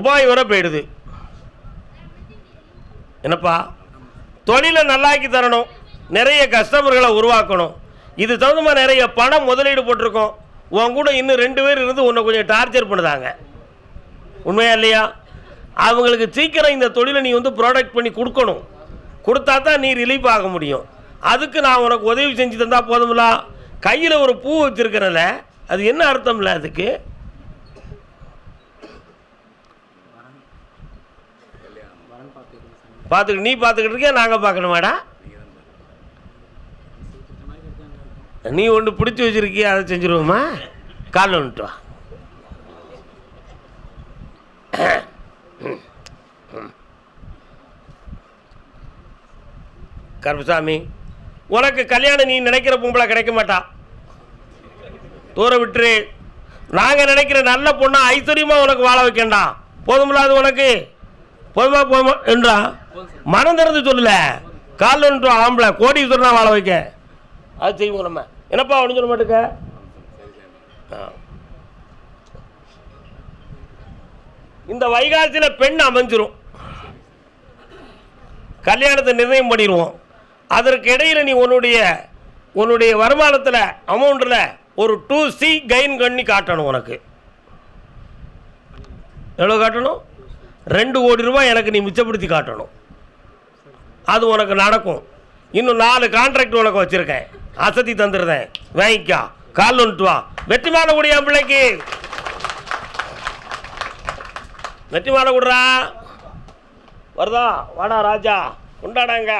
Dubai வரை போயிடுது. என்னப்பா? தொழிலை நல்லாக்கி தரணும். நிறைய கஸ்டமர்களை உருவாக்கணும். இது தகுந்தமாக நிறைய பணம் முதலீடு போட்டிருக்கோம். உன் கூட இன்னும் ரெண்டு பேர் இருந்து உன்னை கொஞ்சம் டார்ச்சர் பண்ணுதாங்க. உண்மையா இல்லையா? அவங்களுக்கு சீக்கிரம் இந்த தொழிலை நீ வந்து ப்ராடக்ட் பண்ணி கொடுக்கணும். கொடுத்தா தான் நீ ரிலீஃப் ஆக முடியும். அதுக்கு நான் உனக்கு உதவி செஞ்சு தந்தால் போதும்ல? கையில் ஒரு பூ வச்சுருக்கிறல அது என்ன அர்த்தம்ல அதுக்கு? பார்த்துக்கிட்டு நீ பார்த்துக்கிட்டு இருக்கியா நாங்கள் பார்க்கணுமாடா நீ ஒன்று பிடிச்சி வச்சிருக்கியா அதை செஞ்சுருவோமா? காலில் வந்துட்டு வா. கருப்புசாமி உனக்கு கல்யாணம் நீ நினைக்கிற பொம்பளை கிடைக்க மாட்டா. தூர விட்டுரு. நாங்கள் நினைக்கிற நல்ல பொண்ணை ஐஸ்வர்யமாக உனக்கு வாழ வைக்கண்டா. போதுமில்ல அது உனக்கு. போதுமா போதுமா என்றா? மனம் திறந்து சொல்லல. காலில் வந்துட்டு ஆம்பளை. கோடீஸ்வரனா வாழ வைக்க. அது செய்வோம் நம்ம. என்னப்பா அவனு சொல்ல மாட்டுக்க? இந்த வைகாசியில் பெண் அமைஞ்சிரும். கல்யாணத்தை நிர்ணயம் பண்ணிடுவோம். அதற்கு இடையில் நீ உன்னுடைய உன்னுடைய வருமானத்தில் அமௌண்ட்டில் ஒரு டூ சி கைன் பண்ணி காட்டணும் உனக்கு. எவ்வளோ காட்டணும்? ரெண்டு கோடி ரூபாய் எனக்கு நீ மிச்சப்படுத்தி காட்டணும். அது உனக்கு நடக்கும். இன்னும் நாலு கான்ட்ராக்ட் உனக்கு வச்சுருக்கேன். அசதி தந்துடுறேன் வாங்கிக்கா கால் வந்துட்டு வா. வெற்றி மாலை கூடிய என் பிள்ளைக்கு. வெற்றி மாலை கொடுறா. வருதா? வாடா ராஜா. உண்டாடாங்க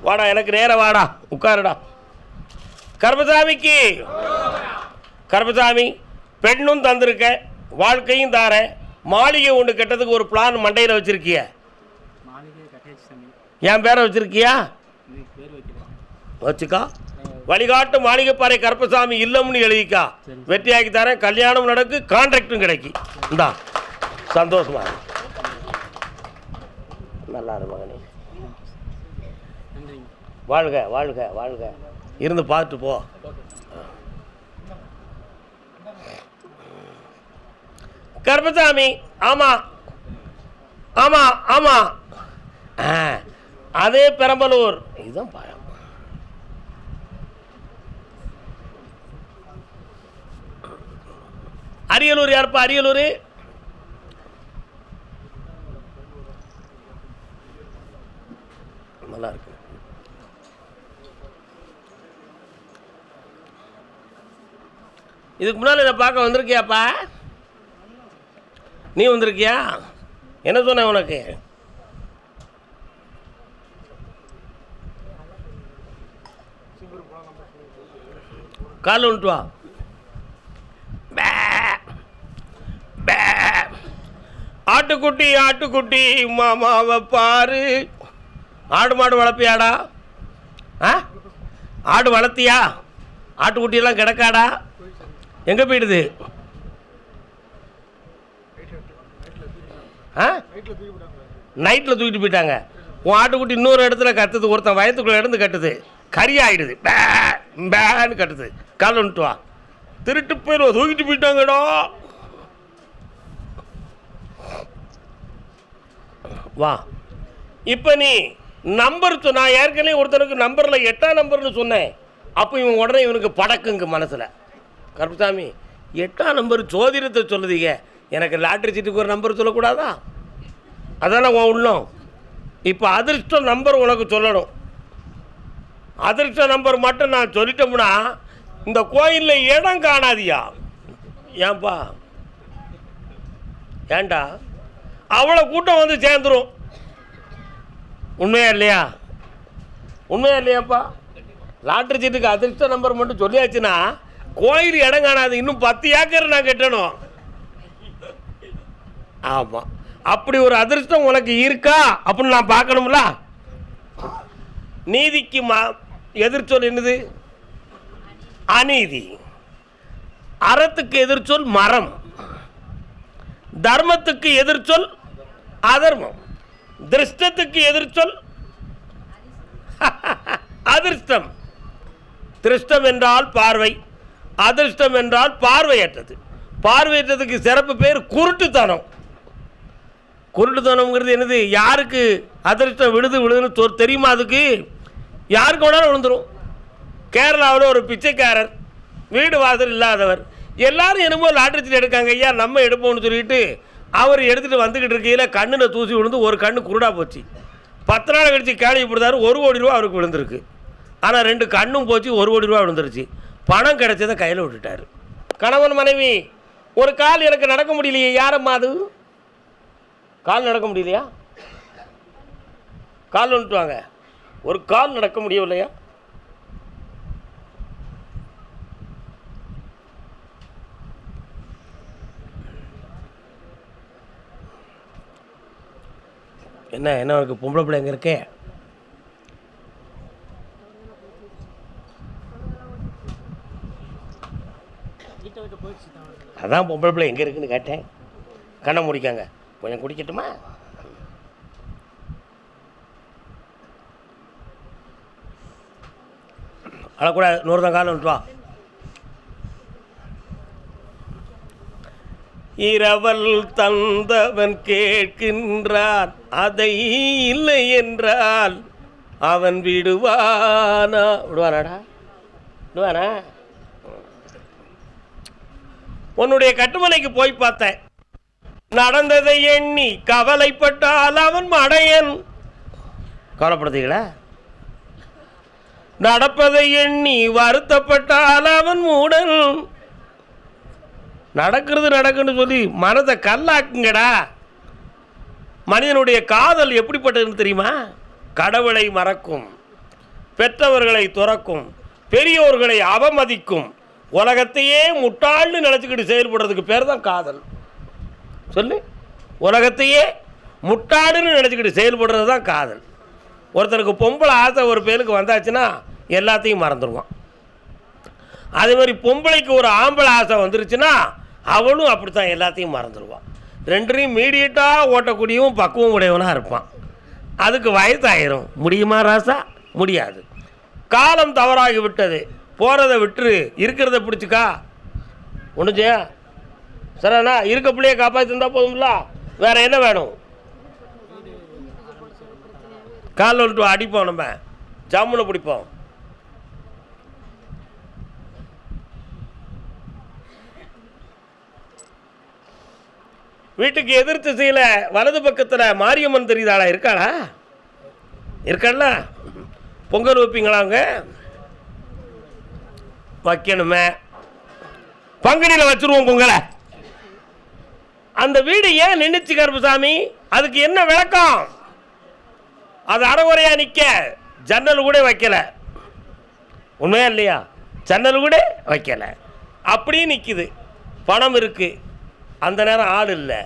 வாடா எனக்கு நேரம் வாடா. உட்காருடா. கர்மசாமிக்கு கர்மசாமி பெண்ணும் தந்திருக்க. வாழ்க்கையும் தாரேன். மாளிகை ஒன்று கெட்டதுக்கு ஒரு பிளான் மண்டையில் வச்சுருக்கியே. என் பேரை வச்சிருக்கியா? வச்சுக்கா. வழிகாட்டு மாளிகைப்பாறை கருப்பசாமி இல்லம்னு எழுதிக்கா. வெற்றியாக்கி தரேன். கல்யாணம் நடக்கு கான்ட்ராக்டும் கிடைக்கி. இந்தா. சந்தோஷமா. நல்லா மகனே. வாழ்க வாழ்க வாழ்க. இருந்து பார்த்துட்டு போ. கருப்பசாமி ஆமா. ஆமா ஆமா. ஆ, அதே பெரம்பலூர். இதுதான் பழம் அரியலூர் யாருப்பா அரியலூர்? நல்லா இருக்கு. இதுக்கு முன்னால் இதை பார்க்க வந்திருக்கியாப்பா? நீ வந்திருக்கியா? என்ன சொன்னேன் உனக்கு? கால் வந்துட்டு வா. பே. பே. ஆட்டுக்குட்டி ஆட்டுக்குட்டி மாமாவை பாரு. ஆடு மாடு வளர்ப்பியாடா? ஆ? ஆடு வளர்த்தியா? ஆட்டுக்குட்டியெல்லாம் கிடக்காடா? எங்கே போயிடுது? ஆ? நைட்டில் தூக்கிட்டு போயிட்டாங்க. உன் ஆட்டுக்குட்டி இன்னொரு இடத்துல கத்துது ஒருத்தன் வயத்துக்குள்ளே இருந்து கட்டுது. கறி ஆயிடுது. பே பேன்னு கட்டுது. கால் வந்துட்டு வா திருட்டு போயிடுவோம் தூக்கிட்டு போயிட்டாங்கடா. வா. இப்போ நீ நம்பர் சொ- நான் ஏற்கனவே ஒருத்தனுக்கு நம்பரில் எட்டாம் நம்பர்னு சொன்னேன். அப்போ இவன் உடனே இவனுக்கு படக்குங்க மனசில். கருப்புசாமி எட்டாம் நம்பர் ஜோதிடத்தை சொல்லுதீங்க. எனக்கு லாட்ரி சீட்டுக்கு ஒரு நம்பர் சொல்லக்கூடாதா? அதானே உன் உள்ளம். இப்போ அதிர்ஷ்டம் நம்பர் உனக்கு சொல்லணும். அதிர்ஷ்ட நம்பர் மட்டும் நான் சொல்லிட்டோம்னா இந்த கோயிலில் இடம் காணாதியா? ஏன்பா? ஏன்டா அவ்வளோ கூட்டம் வந்து சேர்ந்துரும். உண்மையா இல்லையா? உண்மையா இல்லையாப்பா? லாட்ரி சீட்டுக்கு அதிர்ஷ்ட நம்பர் மட்டும் சொல்லியாச்சுன்னா கோயில் இடம் காணாது. இன்னும் பத்து ஏக்கர் நான் கட்டணும். ஆமாம் அப்படி ஒரு அதிர்ஷ்டம் உனக்கு இருக்கா? அப்படின்னு நான் பார்க்கணும்ல? நீதிக்கு மா எதிர்ச்சொல் என்னது? அநீதி. அறத்துக்கு எதிர்ச்சொல் மரம். தர்மத்துக்கு எதிர்ச்சொல் அதர்மம். திருஷ்டத்துக்கு எதிர்ச்சொல் அதிர்ஷ்டம். திருஷ்டம் என்றால் பார்வை. அதிர்ஷ்டம் என்றால் பார்வையற்றது. பார்வையற்றதுக்கு சிறப்பு பேர் குருட்டுத்தனம். குருட்டுத்தனம்ங்கிறது என்னது? யாருக்கு அதிர்ஷ்டம் விழுது விழுதுன்னு தெரியுமா அதுக்கு? யாருக்கு வேணாலும் விழுந்துடும் கேரளாவில் ஒரு பிச்சைக்காரர் வீடு வாசல் இல்லாதவர். எல்லாரும் என்னமோ லாட்டரி சீட் எடுக்காங்க ஐயா நம்ம எடுப்போம்னு சொல்லிட்டு அவர் எடுத்துகிட்டு வந்துக்கிட்டு இருக்கையில் கண்ணில் தூசி விழுந்து ஒரு கண்ணு குருடாக போச்சு. பத்து நாள் கழிச்சு கேள்விப்படுத்தாரு ஒரு கோடி ரூபா அவருக்கு விழுந்திருக்கு. ஆனால் ரெண்டு கண்ணும் போச்சு ஒரு கோடி ரூபா விழுந்துருச்சு. பணம் கிடைச்சதை கையில் விட்டுட்டாரு. கணவன் மனைவி ஒரு கால் எனக்கு நடக்க முடியலையே யாரம்மா அது? கால் நடக்க முடியலையா? கால் வந்துட்டு வாங்க. ஒரு கால் நடக்க முடியவில்லையா? என்ன என்ன உனக்கு பொம்பளை பிள்ளை எங்கே இருக்கே? அதான் பொம்பளை பிள்ளை எங்கே இருக்குன்னு கேட்டேன். கண்ணை முடிக்காங்க. கொஞ்சம் குடிக்கட்டுமா? அழக்கூடாது. நூறுதான் காலம் வா இரவல் தந்தவன் கேட்கின்றான் அதை இல்லை என்றால் அவன் விடுவானா? விடுவானாடா? விடுவானா? உன்னுடைய கட்டுமனைக்கு போய் பார்த்தேன். நடந்ததை எண்ணி கவலைப்பட்டால் அவன் மடையன். கவலைப்படுத்தீங்களா? நடப்பதை எண்ணி வருத்தப்பட்டால் அவன் மூடன். நடக்கிறது நடக்குன்னு சொல்லி மனதை கல்லாக்குங்கடா. மனிதனுடைய காதல் எப்படிப்பட்டதுன்னு தெரியுமா? கடவுளை மறக்கும் பெற்றவர்களை துறக்கும் பெரியோர்களை அவமதிக்கும் உலகத்தையே முட்டாள்னு நினச்சிக்கிட்டு செயல்படுறதுக்கு பேர் தான் காதல். சொல்லு. உலகத்தையே முட்டாடுன்னு நினச்சிக்கிட்டு செயல்படுறது தான் காதல். ஒருத்தனுக்கு பொம்பளை ஆசை ஒரு பேருக்கு வந்தாச்சுன்னா எல்லாத்தையும் மறந்துடுவான் அதே மாதிரி பொம்பளைக்கு ஒரு ஆம்பளை ஆசை வந்துருச்சுன்னா அவனும் அப்படித்தான் எல்லாத்தையும் மறந்துடுவான். ரெண்டரையும் மீடியட்டாக ஓட்டக்கூடியவும் பக்குவம் உடையவனாக இருப்பான். அதுக்கு வயசாயிரும். முடியுமா ராசா? முடியாது. காலம் தவறாகி விட்டது. போகிறத விட்டுரு. இருக்கிறத பிடிச்சிக்கா. ஒன்று சரிண்ணா இருக்க பிள்ளைய காப்பாற்றி தந்தா போதும்ல? வேறு என்ன வேணும்? காலில் வந்துட்டு அடிப்போம் நம்ம. ஜாமுனை பிடிப்போம். வீட்டுக்கு எதிர் திசையில் வலது பக்கத்தில் மாரியம்மன் தெரியுதாளா இருக்காளா? இருக்காள? பொங்கல் வைப்பீங்களா அவங்க வைக்கணுமே. பங்குனியில் வச்சுருவோம் பொங்கலை. அந்த வீடு ஏன் நின்றுச்சு கருப்புசாமி அதுக்கு என்ன விளக்கம்? அது அறகுறையாக நிற்க ஜன்னல் கூட வைக்கல. உண்மையா இல்லையா? ஜன்னல் கூட வைக்கல. அப்படியே நிற்கிது பணம் இருக்குது அந்த நேரம் ஆள் இல்லை.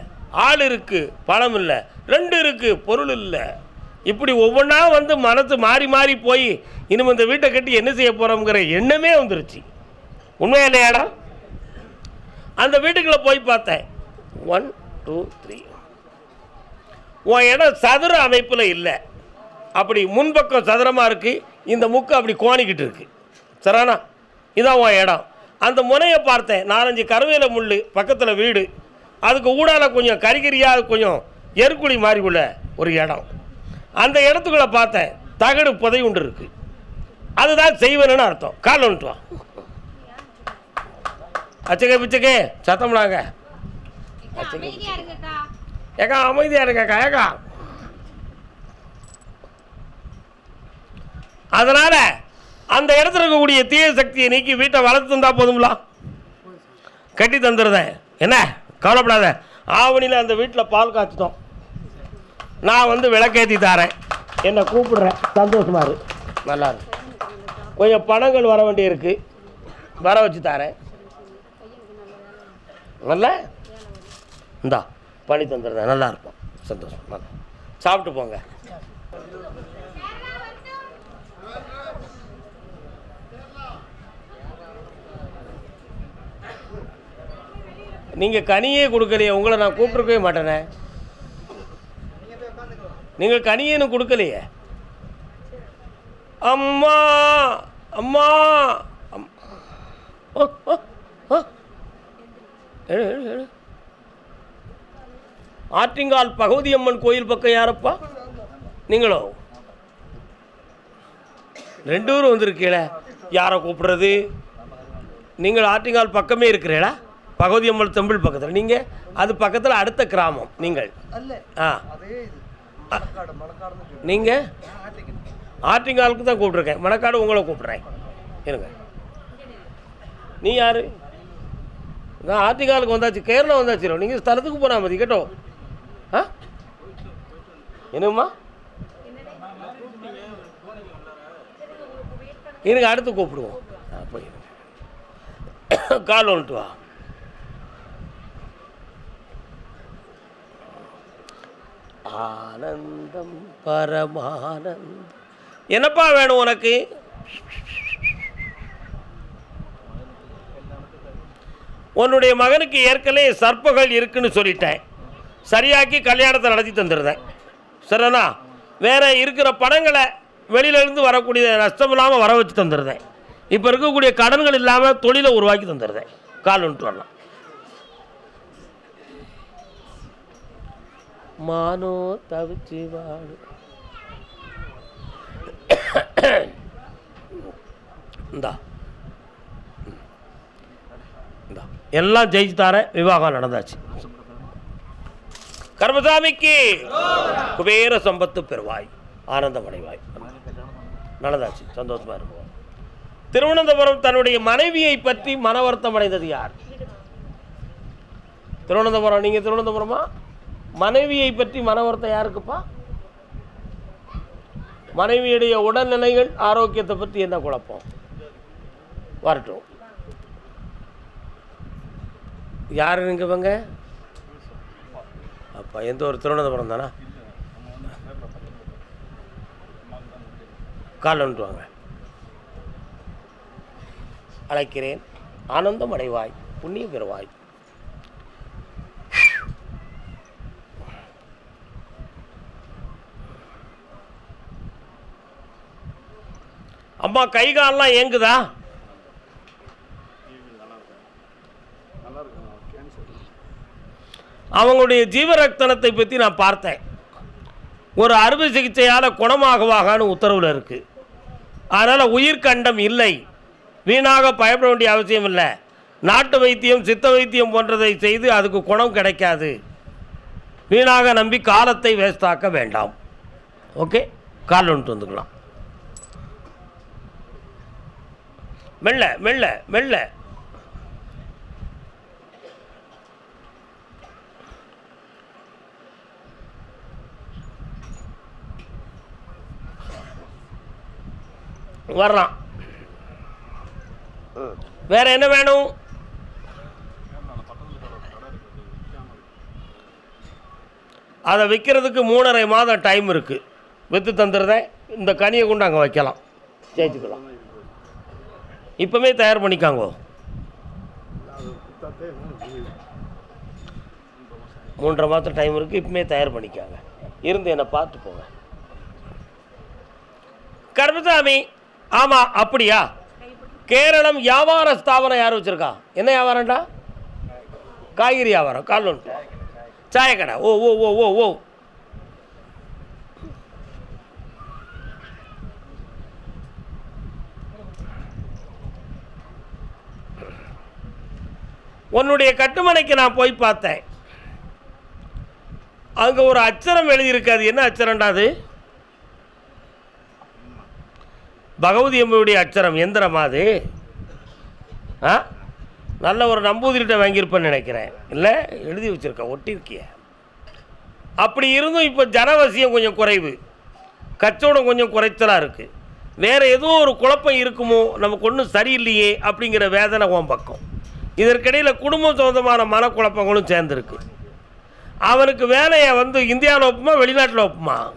ஆள் இருக்குது பணம் இல்லை. ரெண்டு இருக்குது பொருள் இல்லை. இப்படி ஒவ்வொன்றா வந்து மனசு மாறி மாறி போய் இனிமேல் இந்த வீட்டை கட்டி என்ன செய்ய போகிறோங்கிற எண்ணமே வந்துருச்சு. உண்மையா இல்லையாடா? அந்த வீட்டுக்குள்ளே போய் பார்த்தேன். ஒன் டூ த்ரீ உன் இடம் சதுர அமைப்பில் இல்லை. அப்படி முன்பக்கம் சதுரமாக இருக்குது இந்த முக்கு அப்படி கோணிக்கிட்டு இருக்குது சரானா இதான் உன் இடம். அந்த முனையை பார்த்தேன். நாலஞ்சு கருவேல முள் பக்கத்தில் வீடு. அதுக்கு ஊடால கொஞ்சம் கரிகரியாக கொஞ்சம் எருக்குழி மாதிரி உள்ள ஒரு இடம். அந்த இடத்துக்குள்ளே பார்த்தேன் தகடு புதை உண்டு இருக்கு. அதுதான் செய்வனுன்னு அர்த்தம். கால் வா. அச்சக்கே பிச்சக்கே இருங்கக்கா. ஏக்கா அமைதியாக இருக்கக்கா ஏக்கா. அதனால் அந்த இடத்துல இருக்கக்கூடிய தீய சக்தியை நீக்கி வீட்டை வளர்த்து தந்தா போதுங்களா கட்டி தந்துடுறேன் என்ன? கவலைப்படாத. ஆவணியில் அந்த வீட்டில் பால் காய்ச்சிட்டோம். நான் வந்து விளக்கேற்றி தரேன். என்னை கூப்பிடுறேன். சந்தோஷமாக இரு. நல்லா இருக்கு கொஞ்சம் பணங்கள் வர வேண்டியிருக்கு வர வச்சு தரேன். நல்ல? இந்தா பண்ணி தந்துடுறேன். நல்லா இருக்கும். சந்தோஷம். நல்லா. சாப்பிட்டு போங்க. நீங்கள் கனியே கொடுக்கலையே உங்களை நான் கூப்பிட்ருக்கவே மாட்டேனே. நீங்கள் கனியேன்னு கொடுக்கலையே. அம்மா அம்மா அம்- ஓ, அம்மன் ஆற்றிங்கால் கோயில் பக்கம் யாரப்பா? நீங்களோ? ரெண்டு பேரும் வந்திருக்கீங்களே. யாரை கூப்பிடுறது? நீங்கள் ஆற்றிங்கால் பக்கமே இருக்கிறீங்களா? பகவதியம்மன் தெம்பிள் பக்கத்தில். நீங்கள் அது பக்கத்தில் அடுத்த கிராமம் நீங்கள். ஆ. நீங்கள் ஆற்றிங்காலுக்கு தான் கூப்பிட்ருக்கேன் மணக்காடு உங்களை கூப்பிட்றேன் இருங்க. நீ யார்? நான் ஆற்றிங்காலுக்கு வந்தாச்சு. கேரளா வந்தாச்சு நீங்கள் ஸ்தலத்துக்கு போனா மதி கேட்டோ. ஆ? என்னம்மா? இருங்க அடுத்து கூப்பிடுவோம். போய் கால் வந்துட்டு வா. ஆனந்தம் பரமானந்தம். என்னப்பா வேணும் உனக்கு? உன்னுடைய மகனுக்கு ஏற்கனவே சர்ப்பங்கள் இருக்குன்னு சொல்லிட்டேன். சரியாக்கி கல்யாணத்தை நடத்தி தந்துடுறேன் சரிண்ணா வேறு இருக்கிற பணங்களை வெளியிலேருந்து வரக்கூடிய நஷ்டம் இல்லாமல் வர வச்சு தந்துடுறேன் இப்போ இருக்கக்கூடிய கடன்கள் இல்லாமல் தொழிலை உருவாக்கி தந்துடுறேன் கால் வந்துட்டு வரலாம். மானோ தவிச்சு வாடு இந்தா. இந்தா. எல்லாம் ஜெயிச்சு தாரேன் விவாகம் நடந்தாச்சு. கர்மசாமிக்கு குபேர சம்பத்து பெறுவாய் ஆனந்தம் அடைவாய். நடந்தாச்சு சந்தோஷமா இருக்கும் திருவனந்தபுரம் தன்னுடைய மனைவியை பற்றி மன வருத்தம் அடைந்தது யார்? திருவனந்தபுரம் நீங்க திருவனந்தபுரமா? மனைவியை பற்றி மனவருத்தம் யாருக்குப்பா? மனைவியுடைய உடல்நிலைகள் ஆரோக்கியத்தை பற்றி என்ன குழப்பம்? வரட்டும். யார் நீங்க இவங்க? அப்பா எந்த ஒரு திருவனந்தபுரம் தானா? காலன்ட்டு வாங்க. அழைக்கிறேன். ஆனந்தம் அடைவாய் புண்ணிய பெறுவாய். அப்பா கை காலெலாம் ஏங்குதா? அவங்களுடைய ஜீவரக்தனத்தை பற்றி நான் பார்த்தேன். ஒரு அறுவை சிகிச்சையால் குணமாகுவாகான்னு உத்தரவில் இருக்குது அதனால் உயிர்கண்டம் இல்லை. வீணாக பயப்பட வேண்டிய அவசியம் இல்லை. நாட்டு வைத்தியம் சித்த வைத்தியம் போன்றதை செய்து அதுக்கு குணம் கிடைக்காது. வீணாக நம்பி காலத்தை வேஸ்டாக்க வேண்டாம். ஓகே கால் வந்துட்டு வந்துக்கலாம். மெல்ல மெல்ல மெல்ல. வரலாம். வேற என்ன வேணும்? அதை விற்கிறதுக்கு மூணரை மாதம் டைம் இருக்குது விற்று தந்துடுறேன் இந்த கனியை கொண்டு அங்கே வைக்கலாம். ஜெயிச்சுக்கலாம். இப்போவே தயார் பண்ணிக்காங்கோ. மூன்றரை மாதம் டைம் இருக்குது இப்போமே தயார் பண்ணிக்காங்க. இருந்து என்னை பார்த்து போங்க. கருமசாமி ஆமாம் அப்படியா? கேரளம் வியாபார ஸ்தாபனம் யார் வச்சுருக்கா? என்ன வியாபாரம்டா? காய்கறி வியாபாரம் கால் ஒன்று சாயக்கடை. ஓ ஓ ஓ ஓ ஓ. உன்னுடைய கட்டுமனைக்கு நான் போய் பார்த்தேன். அங்கே ஒரு அச்சரம் எழுதியிருக்காது. என்ன அச்சரம்டா அது? பகவதி அம்மையுடைய அச்சரம். எந்திரமா அது? ஆ? நல்ல ஒரு நம்பூதிரிட்ட வாங்கியிருப்பேன்னு நினைக்கிறேன். இல்லை எழுதி வச்சுருக்க ஒட்டியிருக்கிய அப்படி இருந்தும் இப்போ ஜனவசியம் கொஞ்சம் குறைவு. கச்சோடம் கொஞ்சம் குறைச்சலாக இருக்குது வேறு ஏதோ ஒரு குழப்பம் இருக்குமோ? நமக்கு ஒன்றும் சரியில்லையே அப்படிங்கிற வேதனை உன் பக்கம். இதற்கிடையில் குடும்பம் சொந்தமான மனக்குழப்பங்களும் சேர்ந்துருக்கு. அவனுக்கு வேலையை வந்து இந்தியாவில் ஒப்புமா வெளிநாட்டில் ஒப்புமா?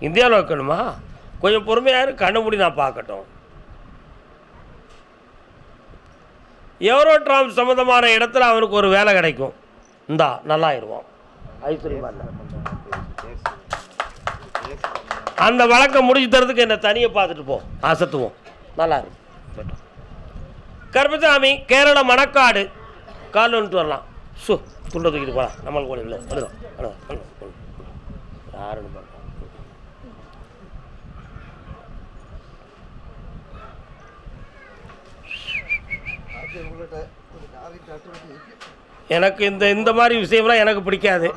இந்தியாவில் வைக்கணுமா? கொஞ்சம் பொறுமையாக இரு, கண்ணு மூடி நான் பார்க்கட்டும். எவரோட்ராம் சம்மந்தமான இடத்துல அவனுக்கு ஒரு வேலை கிடைக்கும். இந்தா நல்லாயிருவான். ஐஸ்வர்யமா அந்த வழக்கம் முடிச்சு தரதுக்கு என்னை தனியை பார்த்துட்டு போ. அசத்துவோம். நல்லா இருக்கும் கருப்பசாமி கேரள மணக்காடு. காலில் வந்துட்டு வரலாம். சு துண்டை தூக்கிட்டு போகலாம் நம்மளுக்கு கூட இல்லை. வருதோம் யாருன்னு எனக்கு இந்த இந்த மாதிரி விஷயம்லாம் எனக்கு பிடிக்காது.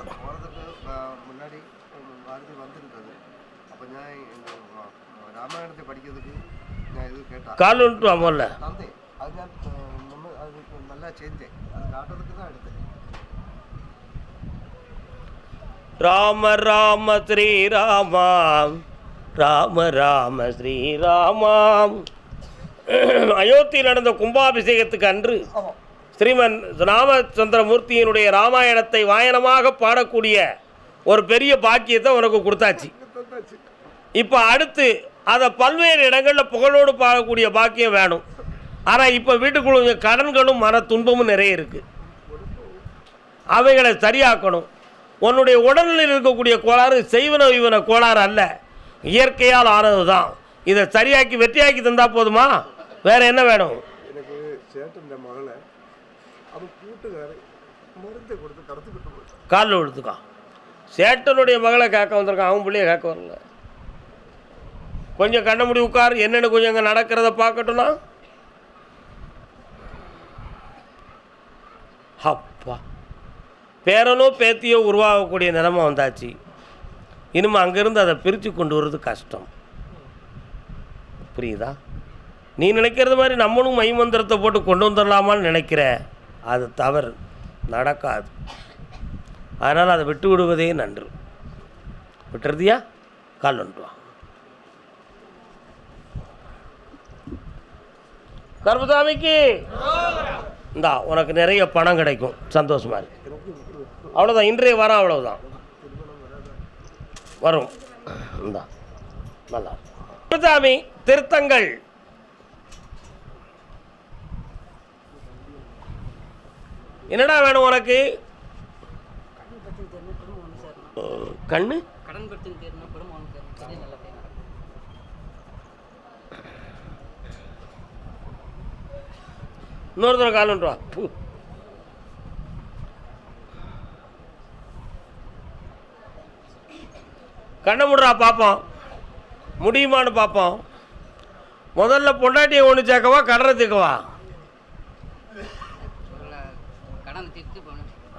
கால் வந்துட்டு ஆமாம்ல அது ഞാൻ தான் எடுத்தேன். ராம ராம ஸ்ரீராமா. ராம ராம ஸ்ரீராமாம் அயோத்தியில் நடந்த கும்பாபிஷேகத்துக்கு அன்று ஸ்ரீமன் ராமச்சந்திரமூர்த்தியினுடைய ராமாயணத்தை வாயனமாக பாடக்கூடிய ஒரு பெரிய பாக்கியத்தை உனக்கு கொடுத்தாச்சு. இப்போ அடுத்து அதை பல்வேறு இடங்களில் புகழோடு பாடக்கூடிய பாக்கியம் வேணும். ஆனால் இப்போ வீட்டுக்குள்ள கடன்களும் மன துன்பமும் நிறைய இருக்குது அவைகளை சரியாக்கணும். உன்னுடைய உடலில் இருக்கக்கூடிய கோளாறு செய்வன வைவன கோளாறு அல்ல. இயற்கையால் ஆனது தான் இதை சரியாக்கி வெற்றியாக்கி தந்தா போதுமா? வேற என்ன வேணும்? காலில் விழுத்துக்கா சேட்டனுடைய மகளை கேட்க வந்திருக்கான். அவன் பிள்ளைய கேட்க வரல. கொஞ்சம் கண்ண முடி உட்கார். என்னென்னு கொஞ்சம் அங்கே நடக்கிறத பார்க்கட்டும்னா? அப்பா. பேரனோ பேத்தியோ உருவாகக்கூடிய நிலமை வந்தாச்சு. இனிமே அங்கேருந்து அதை பிரித்து கொண்டு வர்றது கஷ்டம். புரியுதா? நீ நினைக்கிறது மாதிரி நம்மளும் மைமந்திரத்தை போட்டு கொண்டு வந்துடலாமான்னு நினைக்கிற. அது தவறு. நடக்காது. அதனால் அதை விட்டு விடுவதே நன்று. விட்டுறதியா? கால் வந்துட்டு வா. இந்தா உனக்கு நிறைய பணம் கிடைக்கும். சந்தோஷமா இருக்கு அவ்வளோதான் இன்றைய வாரம் அவ்வளவுதான். வரும். இந்தா நல்லா. கருப்பசாமி திருத்தங்கள். என்னடா வேணும் உனக்கு? கண்ணு கடன் பற்றி தெரியணும் குடும்பம் ஒன்று சேரணும் சரி நல்லபடியாக நடக்கும் இன்னொரு தடவை கால் வந்துட்டு பூ. கண்ணை முடுறா பார்ப்போம். முடியுமான்னு பார்ப்போம். முதல்ல பொண்டாட்டியை ஒன்று சேர்க்கவா கடனை தீர்க்கவா?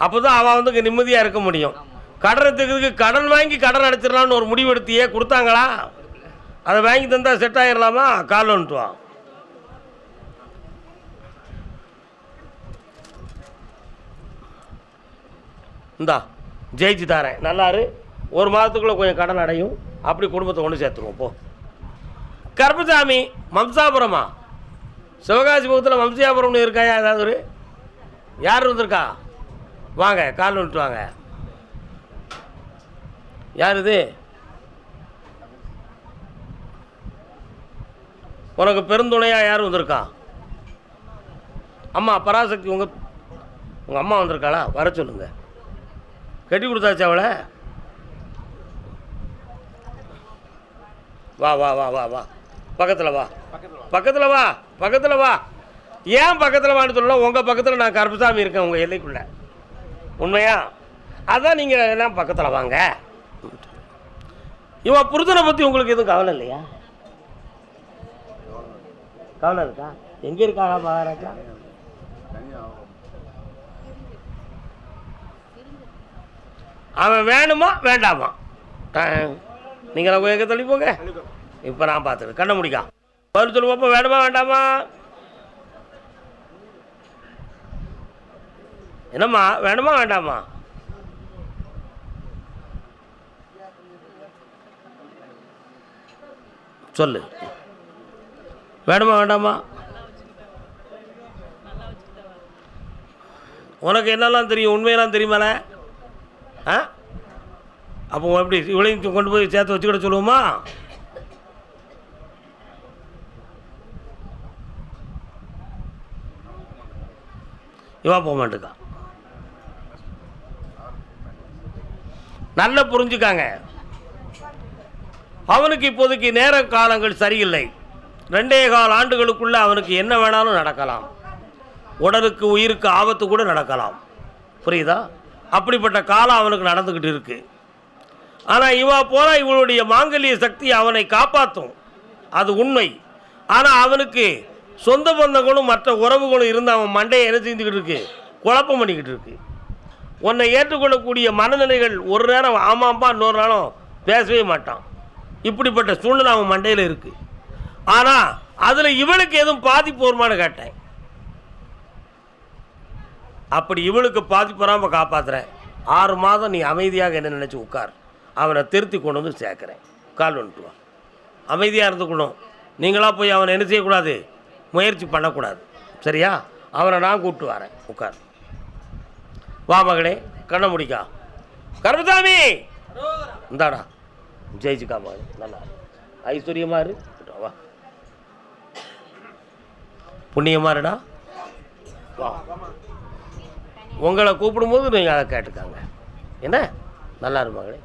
அப்போ தான் அவன் வந்து நிம்மதியாக இருக்க முடியும். கடனை தீர்க்கிறதுக்கு கடன் வாங்கி கடன் அடைச்சிடலான்னு ஒரு முடிவெடுத்தியே கொடுத்தாங்களா? அதை வாங்கி தந்தால் செட் ஆயிடலாமா கால் வந்துட்டுவான் இந்தா ஜெயிச்சு தரேன். நல்லாரு. ஒரு மாதத்துக்குள்ளே கொஞ்சம் கடன் அடையும். அப்படி குடும்பத்தை கொண்டு சேர்த்துருவோம் போ. கருப்பசாமி மம்சாபுரமா? சிவகாசி முகத்தில் மம்சியாபுரம்னு இருக்காயா? ஏதாவது ஒரு? யார் வந்திருக்கா வாங்க கால் விட்டு வாங்க. யார் இது? உனக்கு பெருந்துணையாக யார் வந்திருக்கா? அம்மா பராசக்தி உங்கள் உங்கள் அம்மா வந்திருக்காளா? வர சொல்லுங்கள் கட்டி கொடுத்தாச்சு அவளை. வா வா வா வா வா. பக்கத்தில் வா. பக்கத்தில் வா பக்கத்தில் வா. ஏன் பக்கத்தில் வான்னு சொல்லலாம் உங்கள் பக்கத்தில் நான் கருப்புசாமி இருக்கேன் உங்கள் எல்லைக்குள்ளே. உண்மையா? அதான் நீங்கள் எல்லாம் பக்கத்தில் வாங்க. இவன் புருஷனை பற்றி உங்களுக்கு எதுவும் கவலை இல்லையா? கவலை இருக்கா? எங்கே இருக்காங்க? மகாராஜா அவன் வேணுமா வேண்டாமா? நீங்கள் எங்கே தள்ளி போங்க? இப்போ நான் பார்த்துக்கிறேன். கண்ண முடிக்கா. பதில் பாப்பா வேணுமா வேண்டாமா? என்னம்மா வேணுமா வேண்டாமா? சொல்லு. வேணுமா வேண்டாமா? உனக்கு என்னெல்லாம் தெரியும்? உண்மையெல்லாம் தெரியுமால ஆ? அப்போ எப்படி இவளையும் கொண்டு போய் சேர்த்து வச்சுக்கிட சொல்லுவோமா? இவா போக மாட்டேக்கா. நல்லா புரிஞ்சுக்காங்க. அவனுக்கு இப்போதைக்கு நேர காலங்கள் சரியில்லை. ரெண்டே கால் ஆண்டுகளுக்குள்ள அவனுக்கு என்ன வேணாலும் நடக்கலாம். உடலுக்கு உயிருக்கு ஆபத்து கூட நடக்கலாம். புரியுதா? அப்படிப்பட்ட காலம் அவனுக்கு நடந்துக்கிட்டு இருக்கு. ஆனால் இவா போல இவளுடைய மாங்கல்ய சக்தி அவனை காப்பாற்றும் அது உண்மை. ஆனால் அவனுக்கு சொந்த பந்தங்களும் மற்ற உறவுகளும் இருந்து அவன் மண்டையை என்ன செஞ்சுக்கிட்டு இருக்கு? குழப்பம் பண்ணிக்கிட்டு இருக்கு. உன்னை ஏற்றுக்கொள்ளக்கூடிய மனநிலைகள் ஒரு நேரம் ஆமாம்பா இன்னொரு நேரம் பேசவே மாட்டான். இப்படிப்பட்ட சூழ்நிலை அவன் மண்டையில் இருக்கு. ஆனால் அதில் இவனுக்கு எதுவும் பாதிப்பு வருமானு கேட்டேன். அப்படி இவளுக்கு பாதிப்பு வராமல் காப்பாற்றுறேன் ஆறு மாதம் நீ அமைதியாக என்ன நினச்சி உட்கார். அவனை திருத்தி கொண்டு வந்து சேர்க்குறேன். கால் வந்துட்டு வா. அமைதியாக இருந்துக்கணும். நீங்களாக போய் அவனை என்ன செய்யக்கூடாது? முயற்சி பண்ணக்கூடாது. சரியா? அவனை நான் கூப்பிட்டு வரேன். உட்கார். வா மகளே கண்ணை முடிக்கா. கருமசாமி இந்தாடா. ஜெயிச்சுக்கா மகளே நல்லா ஐஸ்வர்யமாக இரு. வா. புண்ணியமாக இருடா. வா. உங்களை கூப்பிடும்போது நீங்கள் அதை கேட்டுக்காங்க. என்ன? நல்லா இருப்பாங்களே?